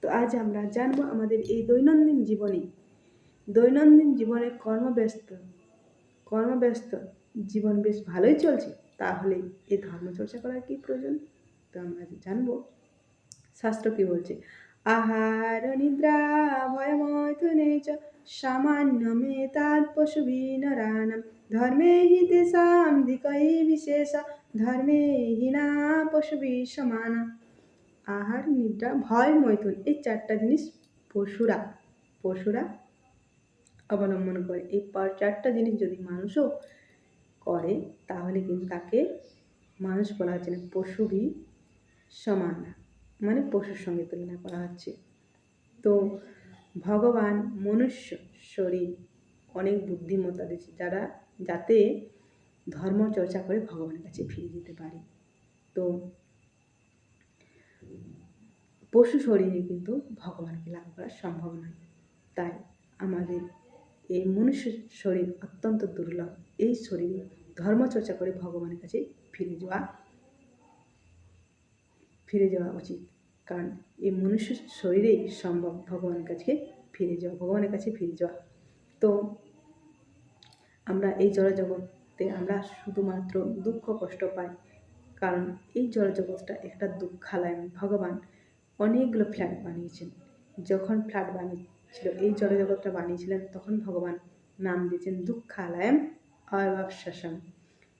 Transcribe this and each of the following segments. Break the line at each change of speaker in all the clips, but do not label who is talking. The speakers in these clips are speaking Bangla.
তো আজ আমরা জানব আমাদের এই দৈনন্দিন জীবনে। দৈনন্দিন জীবনে কর্মব্যস্ত কর্মব্যস্ত জীবন বেশ ভালোই চলছে। তাহলে এই ধর্মচর্চা করার কি প্রয়োজন? তো আমরা জানব। শাস্ত্র কি বলছে? আহার, নিদ্রা ভয়মৈথুনে চ সামান্য মেতাৎ পশুভি নরানাম ধর্মে হি তেষাম ধিকৈ বিশেষ, ধর্মে হিনা পশুভি সমানা। আহার নিদ্রা, ভয় মৈথুন, এই চারটা জিনিস পশুরা পশুরা অবলম্বন করে। এই চারটা জিনিস যদি মানুষও করে, তাহলে কিন্তু তাকে মানুষ বলা হচ্ছে না পশুভি সমান মানে পশুর সঙ্গে তুলনা করা হচ্ছে। তো ভগবান মনুষ্য শরীর অনেক বুদ্ধিমত্তা দিয়েছে, যারা যাতে ধর্ম চর্চা করে ভগবানের কাছে ফিরে যেতে পারে। তো পশু শরীরে কিন্তু ভগবানকে লাভ করা সম্ভব নয়। তাই আমাদের এই মনুষ্য শরীর অত্যন্ত দুর্লভ। এই শরীরে ধর্মচর্চা করে ভগবানের কাছে ফিরে যাওয়া ফিরে যাওয়া উচিত। কারণ এই মনুষ্য শরীরেই সম্ভব ভগবানের কাছে ফিরে যাওয়া, ভগবানের কাছে ফিরে যাওয়া। তো আমরা এই জড়জগতে আমরা শুধুমাত্র দুঃখ কষ্ট পাই। কারণ এই জড়জগৎটা একটা দুঃখালয়। ভগবান অনেকগুলো ফ্ল্যাট বানিয়েছেন। যখন ফ্ল্যাট বানিয়েছিল, এই জড়জগৎটা বানিয়েছিলেন, তখন ভগবান নাম দিয়েছেন দুঃখালয়ম অভাবশাসম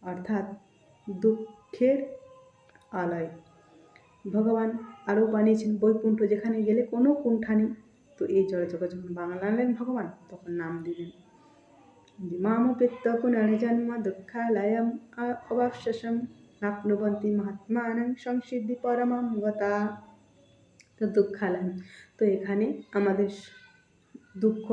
অর্থাৎ দুঃখের আলয়। ভগবান আরও বানিয়েছেন বৈকুণ্ঠ, যেখানে গেলে কোনো কুণ্ঠা নেই। তো এই জড়জগৎ যখন বাংলালেন ভগবান, তখন নাম দিলেন। মামপেত্ত পুনর্জন্ম দুঃখালয়ম অভাবশাসম নাপ্নুবন্তি মহাত্মানং সংসিদ্ধি পরমম গতা তো দুঃখালয় তো এখানে আমাদের দুঃখ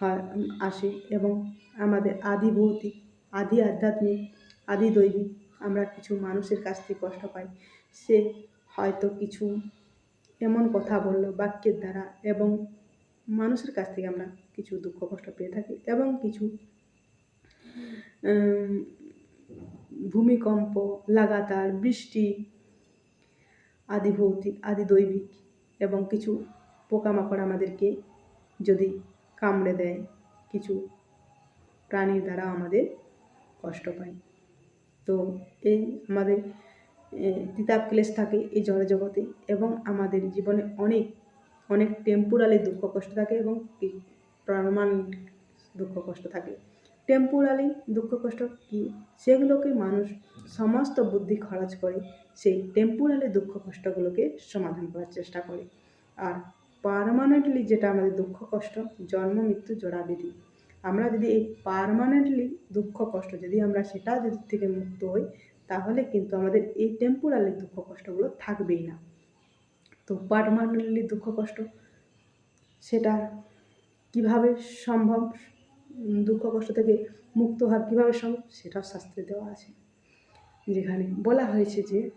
হয়, আসে এবং আমাদের আদি ভৌতিক, আদি আধ্যাত্মিক, আদি দৈবিক আমরা কিছু মানুষের কাছ থেকে কষ্ট পাই। সে হয়তো কিছু এমন কথা বলল বাক্যের দ্বারা এবং মানুষের কাছ থেকে আমরা কিছু দুঃখ, কষ্ট পেয়ে থাকি এবং কিছু ভূমিকম্প, লাগাতার বৃষ্টি আদি ভৌতিক, আদি দৈবিক এবং কিছু পোকামাকড় আমাদেরকে যদি কামড়ে দেয়, কিছু প্রাণীর দ্বারা আমাদের কষ্ট পাই তো এই আমাদের তিতাব ক্লেশ থাকে এই জড়জগতে এবং আমাদের জীবনে অনেক অনেক টেম্পোরালি দুঃখ কষ্ট থাকে এবং প্রমাণ দুঃখ কষ্ট থাকে। টেম্পোরালি দুঃখ, কষ্ট কী? সেগুলোকে মানুষ সমস্ত বুদ্ধি খরচ করে সেই টেম্পোরালি দুঃখ, কষ্টগুলোকে সমাধান করার চেষ্টা করে। আর পারমানেন্টলি যেটা আমাদের দুঃখ, কষ্ট, জন্ম, মৃত্যু জোড়াবিধি আমরা যদি এই পারমানেন্টলি দুঃখ, কষ্ট যদি আমরা সেটা যদি থেকে মুক্ত হই, তাহলে কিন্তু আমাদের এই টেম্পোরালি দুঃখ, কষ্টগুলো থাকবেই না। তো পারমানেন্টলি দুঃখ, কষ্ট, সেটা কীভাবে সম্ভব? দুঃখ, কষ্ট থেকে মুক্ত হওয়ার কীভাবে সম্ভব, সেটাও শাস্ত্রে দেওয়া আছে। যেখানে বলা হয়েছে যে,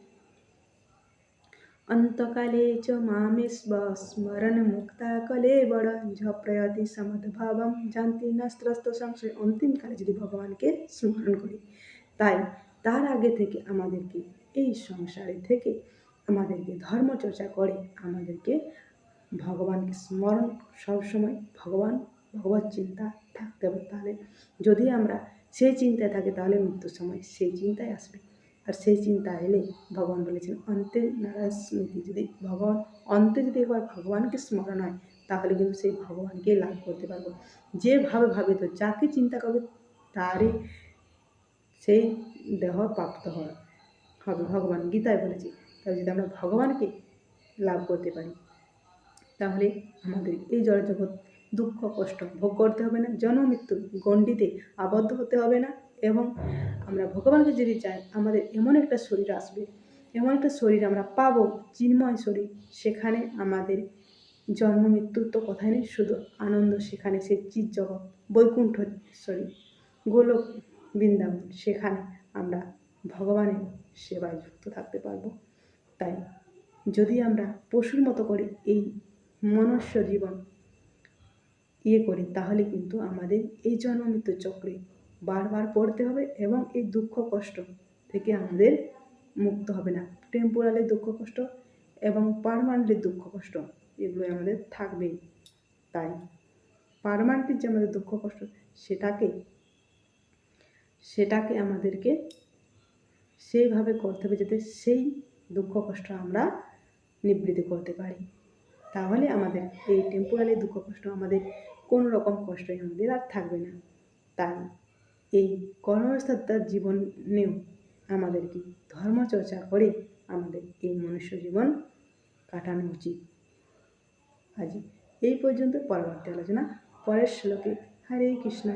অন্তকালে চ মামেস্ব স্মরণ মুক্তা কলে বড় ঝপ্রয়তি সমদ্ভাবম জানতি নাস্ত্রস্ত সংশয়। অন্তিমকালে যদি ভগবানকে স্মরণ করি, তাই তার আগে থেকে আমাদেরকে এই সংসারে থেকে আমাদেরকে ধর্মচর্চা করে আমাদেরকে ভগবানকে স্মরণ সবসময় ভগবান, ভগবত চিন্তা থাকতে হবে তাহলে। যদি আমরা সেই চিন্তায় থাকি, তাহলে মৃত্যুর সময় সেই চিন্তায় আসবে। আর সেই চিন্তা এলে ভগবান বলেছেন, অন্তে নারায়ণ স্মৃতি। যদি ভগবান, অন্তে যদি একবার ভগবানকে স্মরণ হয়, তাহলে কিন্তু সেই ভগবানকে লাভ করতে পারব। যেভাবে ভাবে তো যাকে চিন্তা করবে, তারই সেই দেহ প্রাপ্ত হয় হবে। ভগবান গীতায় বলেছে, তাহলে যদি আমরা ভগবানকে লাভ করতে পারি, তাহলে আমাদের এই জড় জড়জগৎ দুঃখ, কষ্ট ভোগ করতে হবে না। জন্ম মৃত্যুর গণ্ডিতে আবদ্ধ হতে হবে না এবং আমরা ভগবানকে যদি চাই, আমাদের এমন একটা শরীর আসবে, এমন একটা শরীর আমরা পাবো, চিন্ময় শরীর, সেখানে আমাদের জন্ম মৃত্যুর তো কথাই নেই, শুধু আনন্দ, সেখানে সে চির জগৎ বৈকুণ্ঠ শরীর, গোলক বৃন্দাবন, সেখানে আমরা ভগবানের সেবায় যুক্ত থাকতে পারব। তাই যদি আমরা পশুর মতো করে এই মনুষ্য জীবন ইয়ে করি, তাহলে কিন্তু আমাদের এই জন্ম মৃত্যু চক্রে বারবার পড়তে হবে এবং এই দুঃখ কষ্ট থেকে আমাদের মুক্ত হবে না। টেম্পোরালি দুঃখ কষ্ট এবং পারমানেন্টের দুঃখ কষ্ট এগুলো আমাদের থাকবেই। তাই পারমানেন্টের যে আমাদের দুঃখ কষ্ট, সেটাকে সেটাকে আমাদেরকে সেইভাবে করতে হবে যাতে সেই দুঃখ কষ্ট আমরা নিবৃত্তি করতে পারি। তাহলে আমাদের এই টেম্পোরারি দুঃখ কষ্ট আমাদের কোনো রকম কষ্টই আমাদের আর থাকবে না। তাই এই কর্মব্যস্ততার জীবনেও আমাদেরকে ধর্মচর্চা করে আমাদের এই মনুষ্য জীবন কাটানো উচিত। আজ এই পর্যন্ত। পরবর্তী আলোচনা পরের শ্লোকে। হরে কৃষ্ণ।